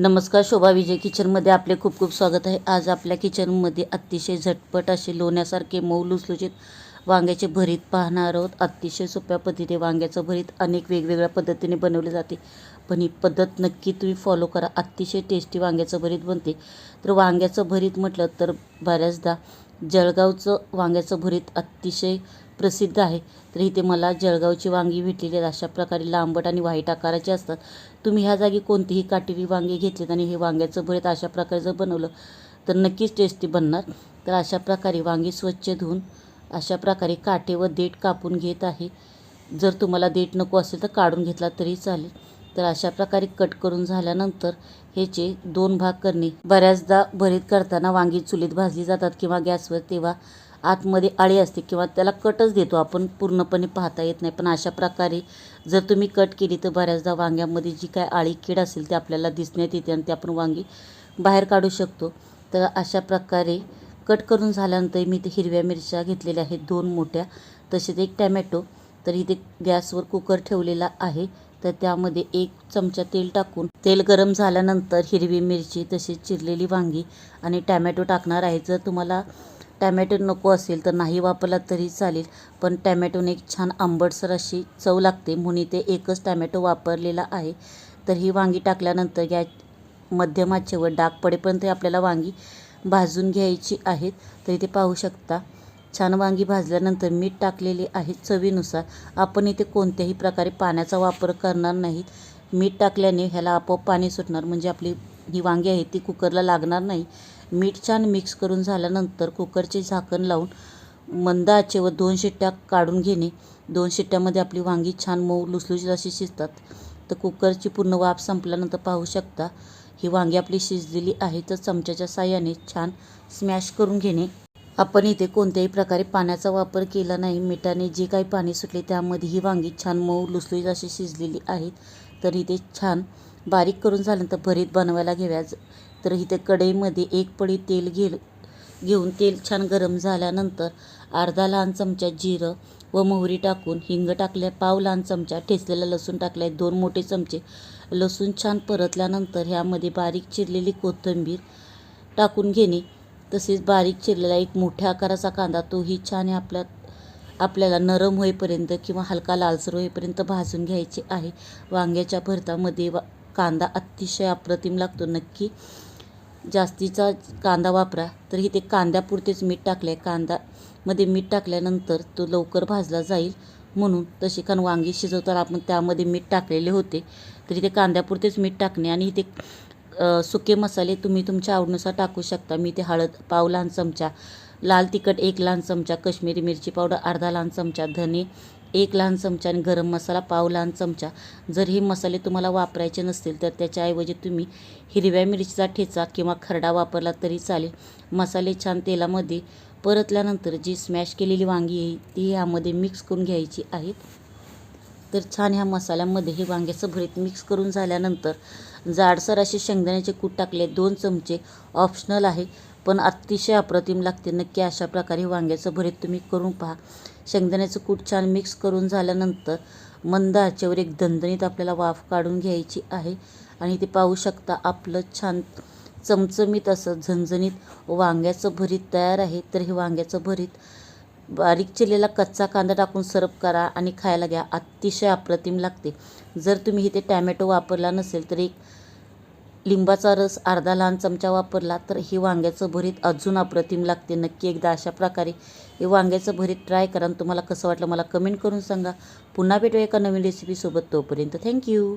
नमस्कार शोभा विजय किचनमध्ये आपले खूप खूप स्वागत आहे. आज आपल्या किचनमध्ये अतिशय झटपट असे लोण्यासारखे मऊ लुसलुशीत वांग्याचे भरीत पाहणार आहोत. अतिशय सोप्या पद्धतीने वांग्याचं भरीत अनेक वेगवेगळ्या पद्धतीने बनवले जाते. पण ही पद्धत नक्की तुम्ही फॉलो करा. अतिशय टेस्टी वांग्याचं भरीत बनते. तर वांग्याचं भरीत म्हटलं तर बऱ्याचदा जळगावचं वांग्याचं भरीत अतिशय प्रसिद्ध आहे. तर इथे मला जळगावची वांगी भेटलेली आहेत. अशा प्रकारे लांबट आणि व्हाईट आकाराची असतात. तुम्ही ह्या जागी कोणतीही काटेरी वांगी घेतलीत आणि हे वांग्याचं भरीत अशा प्रकारे जर बनवलं तर नक्कीच टेस्टी बनणार. तर अशा प्रकारे वांगी स्वच्छ धुवून अशा प्रकारे काटे व देठ कापून घेत आहे. जर तुम्हाला देठ नको असेल तर काढून घेतला तरी चालेल. तर अशा प्रकारे कट करून झाल्यानंतर ह्याचे दोन भाग करणे. बऱ्याचदा भरीत करताना वांगी चुलीत भाजली जातात किंवा गॅसवर तेव्हा आतमध्ये आळी असते किंवा त्याला कटच देतो. आपण पूर्णपणे पाहता येत नाही. पण अशा प्रकारे जर तुम्ही कट केली तर बऱ्याचदा वांग्यामध्ये जी काय आळी कीड असेल ते आपल्याला दिसण्यात येते आणि ते आपण वांगी बाहेर काढू शकतो. तर अशा प्रकारे कट करून झाल्यानंतर मी ते हिरव्या मिरच्या घेतलेल्या आहेत. दोन मोठ्या तसेच एक टॅमॅटो. तर इथे गॅसवर कुकर ठेवलेला आहे. तर त्यामध्ये एक चमचा तेल टाकून तेल गरम झाल्यानंतर हिरवी मिरची तसेच चिरलेली वांगी आणि टॅमॅटो टाकणार आहे. जर तुम्हाला टॅमॅटो नको असेल तर नाही वापरला तरी चालेल पण टॅमॅटोने एक छान आंबटसर अशी चव लागते. म्हणून इथे एकच टॅमॅटो वापरलेला आहे. तर ही वांगी टाकल्यानंतर या मध्यम आचेवर डाग पडेपर्यंत आपल्याला वांगी भाजून घ्यायची आहेत. तर इथे पाहू शकता छान वांगी भाजल्यानंतर मीठ टाकलेले आहे चवीनुसार. आपण इथे कोणत्याही प्रकारे पाण्याचा वापर करणार नाहीत. मीठ टाकल्याने ह्याला आपोआप पाणी सुटणार म्हणजे आपली ही वांगी आहे ती कुकरला लागणार नाही. मीठ छान मिक्स करून झाल्यानंतर कुकरचे झाकण लावून मंद आचेवर दोन शिट्ट्या काढून घेणे. दोन शिट्ट्यामध्ये आपली वांगी छान मऊ लुसलुशीत अशी शिजतात. तर कुकरची पूर्ण वाफ संपल्यानंतर पाहू शकता ही वांगी आपली शिजलेली आहे. तर चमच्याच्या साह्याने छान स्मॅश करून घेणे. आपण इथे कोणत्याही प्रकारे पाण्याचा वापर केला नाही. मिठाने जे काही पाणी सुटले त्यामध्ये ही वांगी छान मऊ लुसलुशीत अशी शिजलेली आहेत तर इथे छान बारीक करून झाल्यानंतर भरीत बनवायला घेऊया. तर इथे कढईमध्ये एक पडी तेल घे घेऊन तेल छान गरम झाल्यानंतर अर्धा लहान चमचा जिरं व मोहरी टाकून हिंग टाकल्या पाव लहान चमचा ठेचलेला लसूण टाकला आहे दोन मोठे चमचे लसूण छान परतल्यानंतर ह्यामध्ये बारीक चिरलेली कोथिंबीर टाकून घेणे. तसेच बारीक चिरलेला एक मोठ्या आकाराचा कांदा तोही छान आपल्या आपल्याला नरम होईपर्यंत किंवा हलका लालसर होईपर्यंत भाजून घ्यायचे आहे. वांग्याच्या भरतामध्ये वा कांदा अतिशय अप्रतिम लागतो. नक्की जास्तीचा कांदा वापरा तर इथे कांद्यापुरतेच मीठ टाकले कांदा मध्ये मीठ टाकल्यानंतर तो लवकर भाजला जाईल म्हणून तशी कारण वांगी शिजवताना आपण त्यामध्ये मीठ टाकलेले होते. तर इथे कांद्यापुरतेच मीठ टाकणे आणि इथे सुके मसाले तुम्ही तुमच्या आवडीनुसार टाकू शकता. मी ते हळद पाव लहान चमचा लाल तिखट एक लहान चमचा कश्मीरी मिरची पावडर अर्धा लहान चमचा धने एक लहान चमचा आणि गरम मसाला पाव लहान चमचा. जर हे मसाले तुम्हाला वापरायचे नसतील तर त्याच्याऐवजी तुम्ही हिरव्या मिरचीचा ठेचा किंवा खरडा वापरला तरी चालेल. मसाले छान तेलामध्ये परतल्यानंतर जी स्मॅश केलेली वांगी आहे ती ह्यामध्ये मिक्स करून घ्यायची आहेत तर छान ह्या मसाल्यामध्ये हे वांग्याचं भरीत मिक्स करून झाल्यानंतर जाडसर असे शेंगदाण्याचे कूट टाकले दोन चमचे ऑप्शनल आहे. पण अतिशय अप्रतिम लागते. नक्की अशा प्रकारे वांग्याचं भरीत तुम्ही करून पहा. शेंगदाण्याचं कूट छान मिक्स करून झाल्यानंतर मंद आचेवर एक दणदणीत आपल्याला वाफ काढून घ्यायची आहे. आणि ते पाहू शकता आपलं छान चमचमीत असं झणझणीत वांग्याचं भरीत तयार आहे. तर हे वांग्याचं भरीत बारीक चिरलेला कच्चा कांदा टाकून सर्व करा आणि खायला घ्या. अतिशय अप्रतिम लागते. जर तुम्ही इथे टॅमॅटो वापरला नसेल तर एक लिंबाचा रस अर्धा लहान चमचा वापरला तर हे वांग्याचं भरीत अजून अप्रतिम लागते. नक्की एकदा अशा प्रकारे हे वांग्याचं भरीत ट्राय करा आणि तुम्हाला कसं वाटलं मला कमेंट करून सांगा. पुन्हा भेटूया एका नवीन रेसिपीसोबत तोपर्यंत थँक्यू